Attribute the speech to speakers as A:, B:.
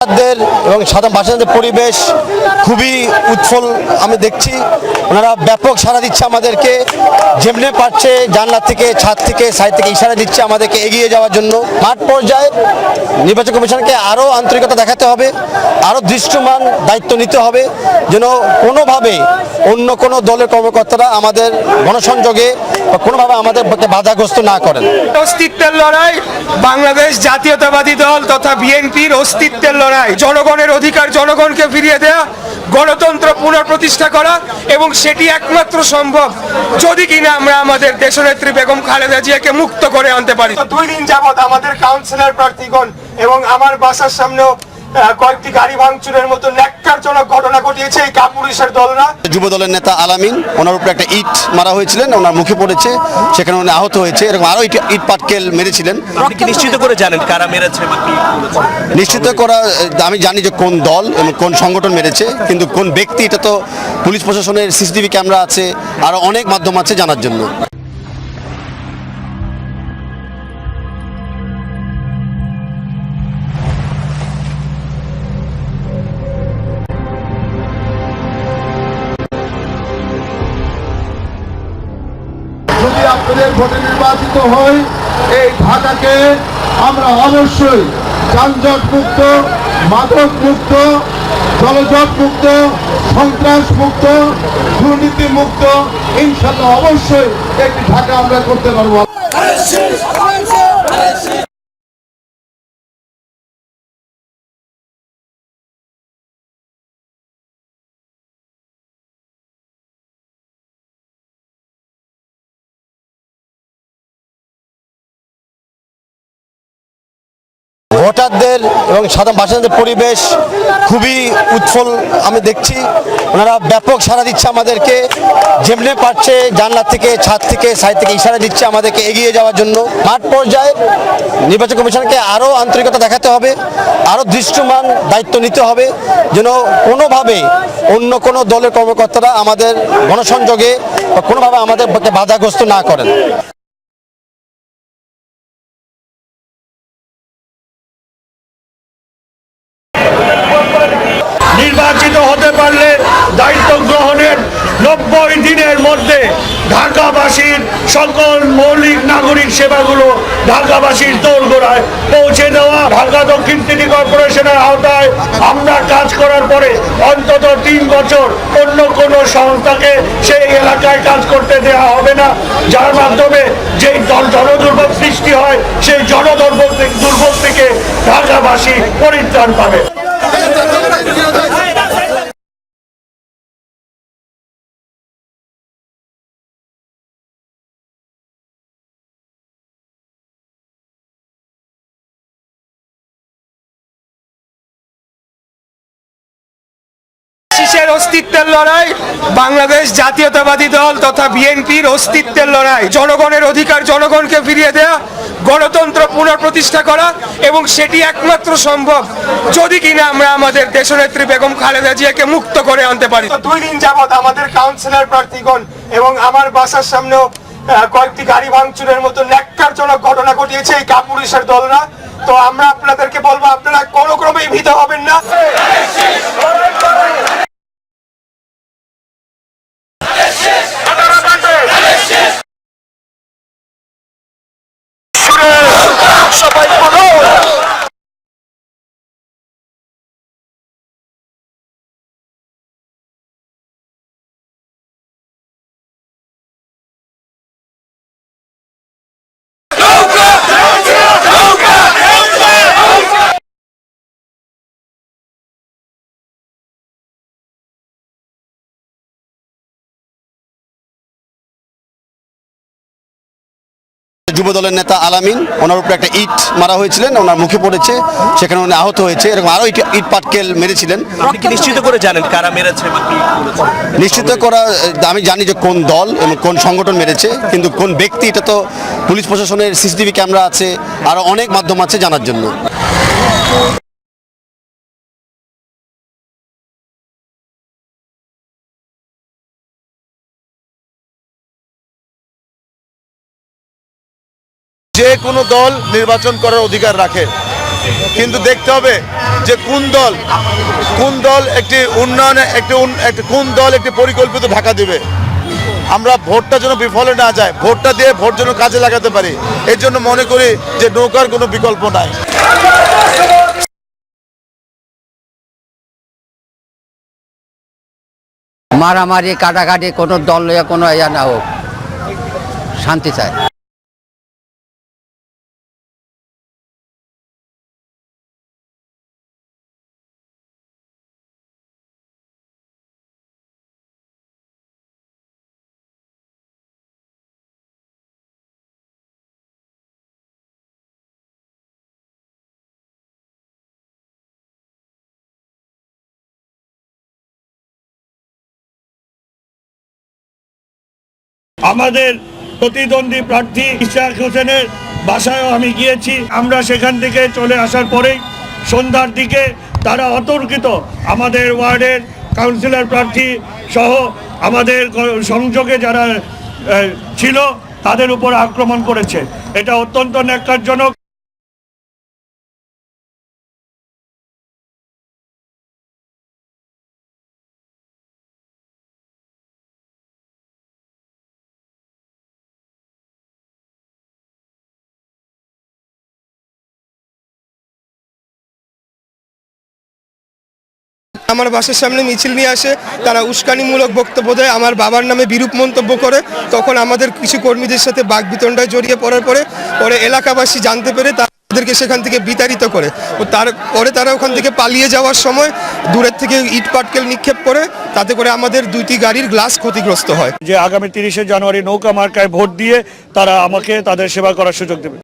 A: ভোটারদের এবং সাধারণ বাসিন্দাদের পরিবেশ খুবই উৎফল আমি দেখছি। ওনারা ব্যাপক সাড়া দিচ্ছে আমাদেরকে, যেমনি পারছে জানলা থেকে, ছাদ থেকে, সাইড থেকে ইশারা দিচ্ছে আমাদেরকে এগিয়ে যাওয়ার জন্য। মাঠ পর্যায়ে নির্বাচন কমিশনকে আরও আন্তরিকতা দেখাতে হবে আরও দৃশ্যমান দায়িত্ব নিতে হবে, যেন কোনোভাবে অন্য কোনো দলের কর্মকর্তারা আমাদের গণসংযোগে বা কোনোভাবে আমাদের বাধাগ্রস্ত না করেন।
B: অস্তিত্বের লড়াই, বাংলাদেশ জাতীয়তাবাদী দল তথা বিএনপির অস্তিত্বের লড়াই। জনগণের অধিকার জনগণকে ফিরিয়ে দেয়া, গণতন্ত্র পুনঃপ্রতিষ্ঠা করা এবং সেটি একমাত্র সম্ভব যদি কিনা আমরা আমাদের দেশনেত্রী বেগম খালেদা জিয়াকে মুক্ত করে আনতে পারি। দুই দিন যাবৎ আমাদের কাউন্সিলর প্রার্থীগণ এবং আমার বাসার সামনেও কয়েকটি গাড়ি ভাঙচুরের মতো ন্যাক্কারজনক ঘটনা ঘটিয়েছে এই কাপুরুষের দলরা।
A: যুব দলের নেতা আলামিন ওনার উপরে একটা ইট মারা হয়েছিলেন ওনার মুখে পড়েছে সেখানে উনি আহত হয়েছে এরকম আরও ইট ইট পাটকেল মেরেছিলেন।
C: আপনি নিশ্চিত করে জানেন কারা মেরেছে
A: নিশ্চিত করা আমি জানি যে কোন দল এবং কোন সংগঠন মেরেছে কিন্তু কোন ব্যক্তি এটা তো পুলিশ প্রশাসনের সিসিটিভি ক্যামেরা আছে আরও অনেক মাধ্যম আছে জানার জন্য।
D: আপনাদের ভোটে নির্বাচিত হই, এই ঢাকাকে আমরা অবশ্যই যানজট মুক্ত, মাদক মুক্ত, জলজট মুক্ত, সন্ত্রাস মুক্ত, দুর্নীতি মুক্ত ইনশাল্লাহ অবশ্যই একটি ঢাকা আমরা করতে পারব।
A: ভোটারদের এবং সাধারণ বাসিন্দাদের পরিবেশ খুবই উৎফল আমি দেখছি। ওনারা ব্যাপক সাড়া দিচ্ছে আমাদেরকে, যেমনি পারছে জানলা থেকে, ছাদ থেকে, সাইড থেকে ইশারা দিচ্ছে আমাদেরকে এগিয়ে যাওয়ার জন্য। মাঠ পর্যায়ে নির্বাচন কমিশনকে আরও আন্তরিকতা দেখাতে হবে আরও দৃশ্যমান দায়িত্ব নিতে হবে, যেন কোনোভাবে অন্য কোনো দলের কর্মকর্তারা আমাদের গণসংযোগে বা কোনোভাবে আমাদের বাধাগ্রস্ত না করেন।
E: নির্বাচিত হতে পারলে দায়িত্ব গ্রহণের নব্বই দিনের মধ্যে ঢাকাবাসীর সকল মৌলিক নাগরিক সেবাগুলো ঢাকাবাসীর দোরগোড়ায় পৌঁছে দেওয়া। ঢাকা দক্ষিণ সিটি কর্পোরেশনের আওতায় আমরা কাজ করার পরে অন্তত তিন বছর অন্য কোনো সংস্থাকে সেই এলাকায় কাজ করতে দেওয়া হবে না। যার মাধ্যমে যেই জনদুর্ভোগ সৃষ্টি হয়, সেই জনদুর্ভোগ দুর্ভোগ থেকে ঢাকাবাসী পরিত্রাণ পাবে।
B: শিশের অস্তিত্বের লড়াই, বাংলাদেশ জাতীয়তাবাদী দল তথা বিএনপির অস্তিত্বের লড়াই। জনগণের অধিকার জনগণকে ফিরিয়ে দেয়া, গণতন্ত্র পুনঃপ্রতিষ্ঠা করা এবং সেটি একমাত্র সম্ভব যদি কিনা আমরা আমাদের দেশনেত্রী বেগম খালেদা জিয়াকে মুক্ত করে আনতে পারি। দুই দিন যাবত আমাদের কাউন্সিলর প্রার্থীগণ এবং আমার বাসার সামনেও কয়েকটি গাড়ি ভাঙচুরের মতো ন্যাক্কারজনক ঘটনা ঘটিয়েছে এই কাপুরুষের দলরা। তো আমরা আপনাদেরকে বলব, আপনারা কোনো ক্রমেই ভীত হবেন না।
A: যুব দলের নেতা আলামিন ওনার উপরে একটা ইট মারা হয়েছিলেন ওনার মুখে পড়েছে সেখানে উনি আহত হয়েছে এরকম আরও ইট পাটকেল মেরেছিলেন
C: নিশ্চিত করে জানেন কারা মেরেছে?
A: নিশ্চিত করা আমি জানি যে কোন দল এবং কোন সংগঠন মেরেছে কিন্তু কোন ব্যক্তি এটা তো পুলিশ প্রশাসনের সিসিটিভি ক্যামেরা আছে আরও অনেক মাধ্যম আছে জানার জন্য
F: যে কোনো দল নির্বাচন করার অধিকার রাখে। কিন্তু দেখতে হবে যে কোন দল কোন দল একটি উন্নয়নে, একটি কোন দল একটি পরিকল্পিত ঢাকা দেবে। আমরা ভোটটা যেন বিফলে না যায়, ভোটটা দিয়ে ভোট যেন কাজে লাগাতে পারি। এর জন্য মনে করি যে নৌকার কোনো বিকল্প নাই।
G: মারামারি, কাটাকাটি কোনো দল কোনো ইয়া না হোক, শান্তি চায়
E: আমাদের প্রতিদ্বন্দ্বী প্রার্থী ইশাক হোসেনের বাসায়ও আমি গিয়েছি। আমরা সেখান থেকে চলে আসার পরেই সন্ধ্যার দিকে তারা অতর্কিত আমাদের ওয়ার্ডের কাউন্সিলর প্রার্থী সহ আমাদের সংযোগে যারা ছিল, তাদের উপর আক্রমণ করেছে। এটা অত্যন্ত ন্যাক্কারজনক।
B: আমার বাসের সামনে মিছিল নিয়ে আসে, তারা উস্কানিমূলক বক্তব্য দেয়, আমার বাবার নামে বিরূপ মন্তব্য করে। তখন আমাদের কিছু কর্মীদের সাথে বাঘ বিতণ্ডায় জড়িয়ে পড়ার পরে পরে এলাকাবাসী জানতে পেরে তাদেরকে সেখান থেকে বিতাড়িত করে। ও তারপরে তারা ওখান থেকে পালিয়ে যাওয়ার সময় দূরের থেকে ইট পাটকেল নিক্ষেপ করে, তাতে করে আমাদের দুইটি গাড়ির গ্লাস ক্ষতিগ্রস্ত হয়।
E: যে আগামী তিরিশে জানুয়ারি নৌকা মার্কায় ভোট দিয়ে তারা আমাকে তাদের সেবা করার সুযোগ দেবে।